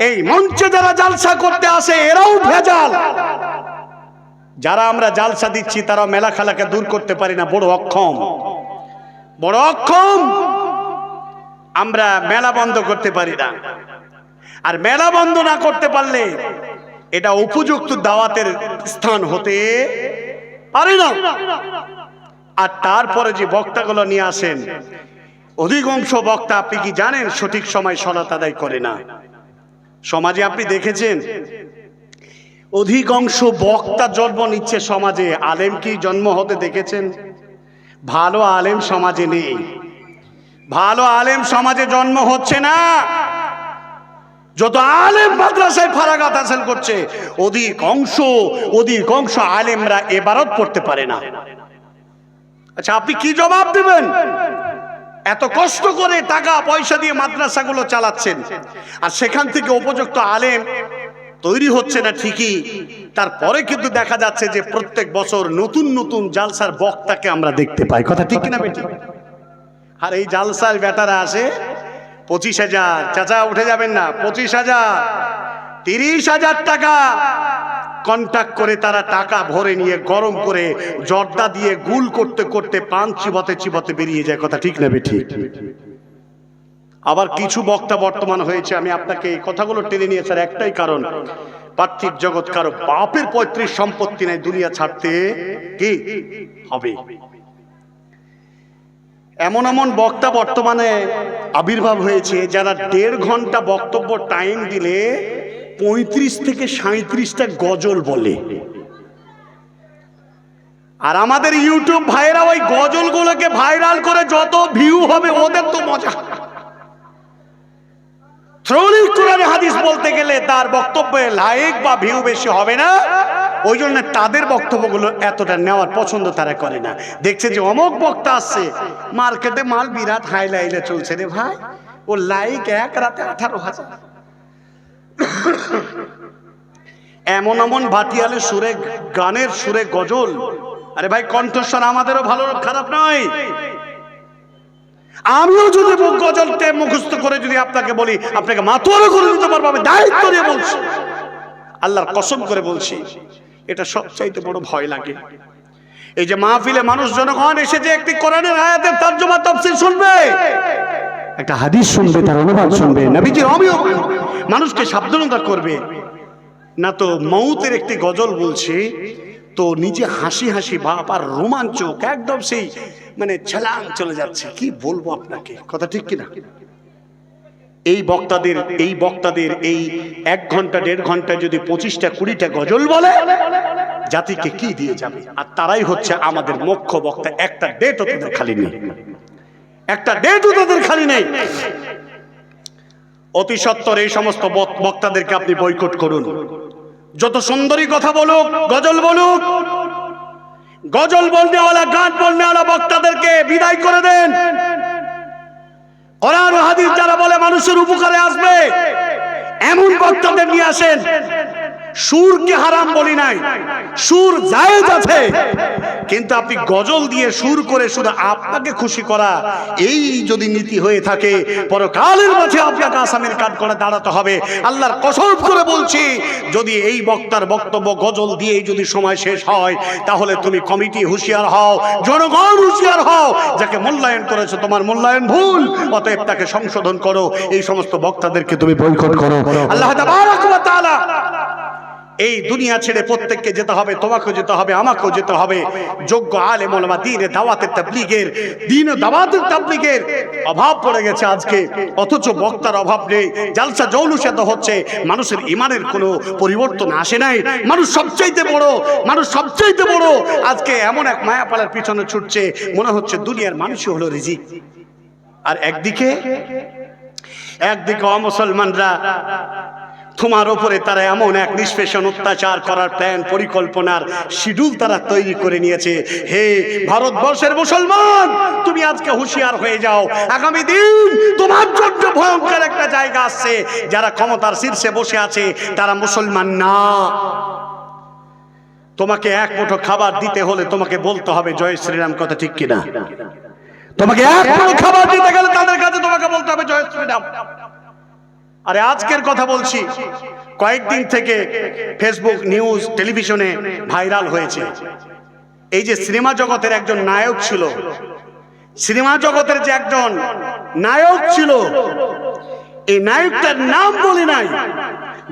এই মঞ্চে যারা জালসা করতে আসে, এরাও ভেজাল। যারা আমরা জালসা দিচ্ছি তারা মেলা খেলাকে দূর করতে পারি না, বড় অক্ষম। বড় অক্ষম! আমরা মেলা বন্ধ করতে পারি না। আর মেলা বন্ধ না করতে পারলে এটা উপযুক্ত দাওয়াতের স্থান হতে পারে না। আর তারপরে যে বক্তাগুলো নিয়ে আসেন, অধিকাংশ বক্তা আপনি কি জানেন সঠিক সময় সলাত আদায় করে না? সমাজে আপনি দেখেছেন? অধিকাংশ বক্তা জন্ম নিচ্ছে সমাজে। আলেম কি জন্ম হতে দেখেছেন? ভালো আলেম সমাজে নেই। ভালো আলেম সমাজে জন্ম হচ্ছে না। যত আলেম মাদ্রাসায় ফারাগাত হাসিল করছে অধিক অংশ অধিক অংশ আলেমরা এবারত পড়তে পারে না। আচ্ছা আপনি কি জবাব দেবেন? এত কষ্ট করে টাকা পয়সা দিয়ে মাদ্রাসাগুলো চালাচ্ছেন। আর সেখান থেকে উপযুক্ত আলেম তৈরি হচ্ছে না ঠিকই। তারপরে কিন্তু দেখা যাচ্ছে যে প্রত্যেক বছর নতুন নতুন জালসার বক্তাকে আমরা দেখতে পাই। কথা ঠিক কিনা বেটি? আর এই জালসার বেটারা আসে, পঁচিশ হাজার। চাচা, উঠে যাবেন না। পঁচিশ হাজার, তিরিশ হাজার টাকা। কন্ট্যাক্ট করে তারা টাকা ভরে নিয়ে গরম করে জর্দা দিয়ে গুল করতে করতে পান চিবতে চিবতে বেরিয়ে যায়। কথা ঠিক না ঠিক? আবার কিছু বক্তা বর্তমান হয়েছে, আমি আপনাকে এই কথাগুলো টেনে নিয়ে স্যার একটাই কারণ, পার্থিব জগৎ কারও বাপের পৈতৃক সম্পত্তি নাই, দুনিয়া ছাড়তে কি হবে? এমন এমন বক্তা বর্তমানে আবির্ভাব হয়েছে যারা দেড় ঘণ্টা বক্তব্য টাইম দিলে পঁয়ত্রিশ থেকে সাঁত্রিশটা গজল বলে। আর আমাদের ইউটিউব ভাইরা ওই গজলগুলোকে ভাইরাল করে যত ভিউ হবে ওদের তো মজা। কোরআনে হাদিস বলতে গেলে তার বক্তব্যে লাইক বা ভিউ বেশি হবে না। ওই জন্য তাদের বক্তব্যগুলো এতটা নেওয়ার পছন্দ তারা করে না। দেখছে যে অমক বক্তা আসছে, মার্কেটে মাল বিরাট হাই লাইলে চলছে রে ভাই। ও লাইক এক রাতে আঠারো হাজার। এমন এমন ভাটিয়ালে সুরে, গানের সুরে গজল। আরে ভাই, কণ্ঠস্বর আমাদেরও ভালো, খারাপ নয়। আমিও যদি গজলতে মুখস্থ করে যদি আপনাকে বলি, আপনাকে মাতোয়ারও করে দিতে পারব, আমি দায়িত্ব নিয়ে বলছি। আল্লাহর কসম করে বলছি, এটা সবচাইতে বড় ভয় লাগে। এই যে মাহফিলে মানুষ জনগণ এসে যে একটি কোরআনের আয়াতের তর্জমা তফসিল শুনবে। একটা হাদিস শুনবে তার অনুবাদ শুনবে। নবীজির অমিয় মানুষকে সাবধানতা করবে। না তো মৌতের একটি গজল বলছে তো নিজে হাসি হাসি বাপ আর রোমাঞ্চক একদম সেই মানে ছলাং চলে যাচ্ছে। কি বলব আপনাকে? কথা ঠিক কিনা? এই বক্তাদের এই বক্তাদের এই এক ঘণ্টা দেড় ঘণ্টা যদি পঁচিশটা কুড়িটা গজল বলে জাতিকে কি দিয়ে যাবে? আর তারাই হচ্ছে আমাদের মুখ্য বক্তা। একটা ডেটও তাদের খালি নেই। একটা ডেটও তাদের খালি নেই। অতি সত্বর এই সমস্ত বক্তাদেরকে আপনি বয়কট করুন। যত সুন্দরী কথা বলুক, গজল বলুক, গজল বলনেওয়ালা, গান বলনেওয়ালা বক্তাদেরকে বিদায় করে দেন। কোরআন হাদিস যারা বলে মানুষের উপকারে আসবে, এমন বক্তাদের নিয়ে আসেন। সুরকে হারাম বলি নাই। সুর জায়েজ আছে। কিন্তু আপনি গজল দিয়ে সুর করে শুধু আপনাকে খুশি করা, এই যদি নীতি হয়ে থাকে, পরকালের মাঝে আপনাকে আসামের কাজ করে দাঁড়াতে হবে। আল্লাহর কসম করে বলছি, যদি এই বক্তার বক্তব্য গজল দিয়ে যদি সময় শেষ হয়, তাহলে তুমি কমিটি হুঁশিয়ার হও, জনগণ হুঁশিয়ার হও, যাকে মূল্যায়ন করেছ তোমার মূল্যায়ন ভুল, অতএব তাকে সংশোধন করো। এই সমস্ত বক্তাদেরকে তুমি বৈকট করো। আল্লাহ তাআলা এই দুনিয়া ছেড়ে প্রত্যেককে যেতে হবে, তোমাকেও যেতে হবে, আমাকেও যেতে হবে। যোগ্য আলে ওলামা দিনে দাওয়াতের তাবলিগের, দিন দাওয়াতের তাবলিগের অভাব পড়ে গেছে আজকে। অথচ বক্তার অভাব নেই, জালসা জৌলুসাত হচ্ছে, মানুষের ইমানের কোনো পরিবর্তন আসে নাই। মানুষ সবচাইতে বড়, মানুষ সবচাইতে বড়। আজকে এমন এক মায়াপালার পিছনে ছুটছে, মনে হচ্ছে দুনিয়ার মানুষই হলো রিজিক। আর একদিকে একদিকে অমুসলমানরা তোমার ওপরে তারা এমন এক নিষ্পেষণ অত্যাচার করার প্ল্যান, পরিকল্পনার শিডিউল তারা তৈরি করে নিয়েছে। হে ভারতবর্ষের মুসলমান, তুমি আজকে হুঁশিয়ার হয়ে যাও। আগামী দিন তোমার জন্য ভয়ঙ্কর একটা জায়গা আসছে। যারা ক্ষমতার শীর্ষে বসে আছে, তারা মুসলমান না। তোমাকে এক মুঠো খাবার দিতে হলে তোমাকে বলতে হবে, জয় শ্রীরাম, কথা ঠিক কিনা? তোমাকে এক মুঠো খাবার দিতে গেলে তাদের কাছে তোমাকে বলতে হবে, জয় শ্রীরাম। আরে আজকের কথা বলছি। কয়েকদিন থেকে ফেসবুক নিউজ টেলিভিশনে ভাইরাল হয়েছে। এই যে সিনেমা জগতের একজন নায়ক ছিল, সিনেমা জগতের যে একজন নায়ক ছিল, এই নায়কটার নাম বলি নাই।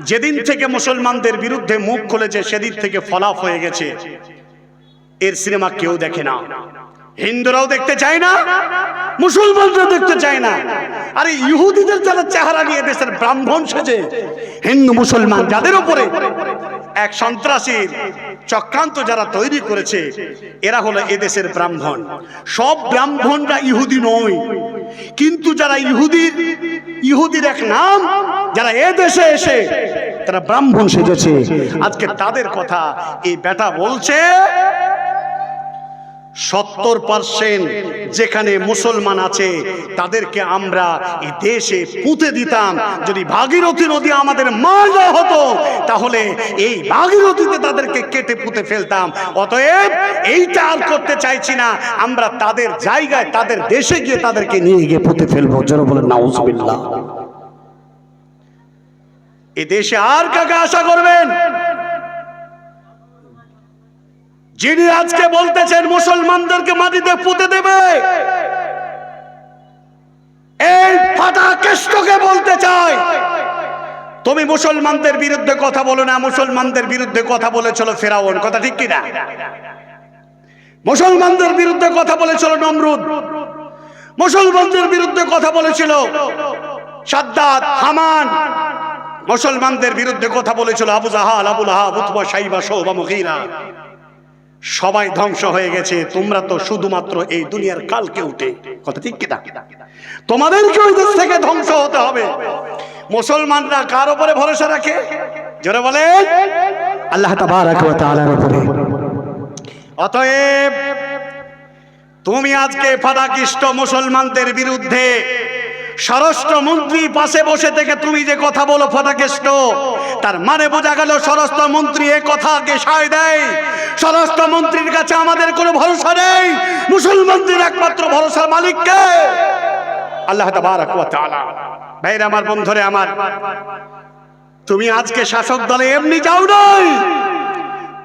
যেদিন থেকে মুসলমানদের বিরুদ্ধে মুখ খুলেছে, সেদিন থেকে ফলাফ হয়ে গেছে। এর সিনেমা কেউ দেখে না। হিন্দুরাও দেখতে চায় না মুসলমানরা দেখতে চায় না। আরে ইহুদিদের যারা চেহারা নিয়ে দেশের ব্রাহ্মণ সেজে, হিন্দু, মুসলমান, যাদের উপরে এক সন্ত্রাসীর চক্রান্ত যারা তৈরি করেছে, এরা হলো এদেশের ব্রাহ্মণ। সব ব্রাহ্মণরা ইহুদি নয়, কিন্তু যারা ইহুদির ইহুদির এক নাম, যারা এ দেশে এসে তারা ব্রাহ্মণ সেজেছে। আজকে তাদের কথা এই বেটা বলছে সত্তর পার্সেন্ট যেখানে মুসলমান আছে, তাদেরকে আমরা এই দেশে পুঁতে দিতাম। যদি ভাগীরথী নদী আমাদের মা হতো, তাহলে এই ভাগীরথীতে তাদেরকে কেটে পুঁতে ফেলতাম। অতএব এইটা আর করতে চাইছি না। আমরা তাদের জায়গায়, তাদের দেশে গিয়ে তাদেরকে নিয়ে গিয়ে পুঁতে ফেলব। যেন বলে নাউজুবিল্লাহ। এ দেশে আর কাকে আশা করবেন? যিনি আজকে বলতেছেন, মুসলমানদেরকে মাটিতে পুঁতে দেবে। এই ফাটা কেষ্টকে বলতে চাই। তুমি মুসলমানদের বিরুদ্ধে কথা বলো না, মুসলমানদের বিরুদ্ধে কথা বলেছিল ফেরাউন। কথা ঠিক কিনা? মুসলমানদের বিরুদ্ধে কথা বলেছিল নমরুদ। মুসলমানদের বিরুদ্ধে কথা বলেছিল সাদ্দাত, হামান। মুসলমানদের বিরুদ্ধে কথা বলেছিল আবু জাহাল, আবুল আহাব, উতবা সাইবা সৌবা মুগীরা। সবাই ধ্বংস হয়ে গেছে তোমরা তো শুধুমাত্র এই দুনিয়ার কালকে উঠে। কথা ঠিক কিনা? তোমাদেরকে ওই দেশ থেকে ধ্বংস হতে হবে। মুসলমানরা কার উপরে ভরসা রাখে? জোরে বলে আল্লাহ তাবারাক ওয়া তাআলার উপরে। অতএব তুমি আজকে ফাদাকিষ্ট মুসলমানদের বিরুদ্ধে স্বরাষ্ট্রমন্ত্রী পাশে বসে থেকে তুমি যে কথা বলো ফাদাকেষ্ট তার মানে বোঝা গেল স্বরাষ্ট্রমন্ত্রী এ কথাকে সায় দেয়। স্বরাষ্ট্রমন্ত্রীর কাছে আমাদের কোনো ভরসা নেই। মুসলমানদের একমাত্র ভরসার মালিককে আল্লাহ ভাইরা আমার বন্ধুরে আমার, তুমি আজকে শাসক দলে এমনি যাও নাই।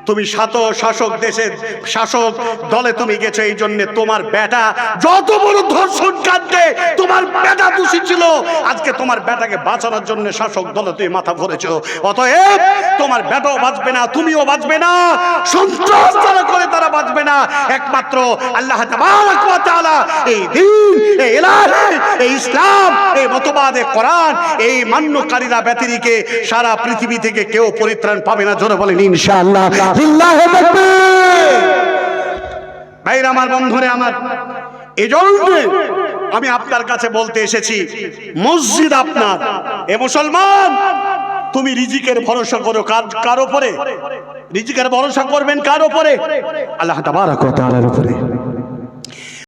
তুমি সাত শাসক দেশের শাসক দলে তুমি গেছো, এই জন্য তোমার বেটা যত বড় ধর্ষণ কাণ্ডে তোমার বেটা দোষী ছিল, আজকে তোমার বেটাকে বাঁচানোর জন্য শাসক দলে তুমি মাথা ভরেছো অতএব তোমার বেটাও বাঁচবে না, তুমিও বাঁচবে না, সন্ত্রাস যারা করে তারা বাঁচবে না। একমাত্র আল্লাহ তাআলা এই দিন, এই ইলাহি, এই ইসলাম, এই মতবাদে কোরআন, এই মান্যকারীরা ব্যতিরিকে সারা পৃথিবী থেকে কেউ পরিত্রাণ পাবে না, জোরে বলেন ইনশাআল্লাহ। ভাইরা আমার বন্ধুরে আমার, এজন্য আমি আপনার কাছে বলতে এসেছি, মসজিদ আপনার। এ মুসলমান, তুমি রিজিকের ভরসা করো কার কার ওপরে রিজিকের ভরসা করবেন কার ওপরে আল্লাহ তাবারাক ওয়া তাআলার উপরে।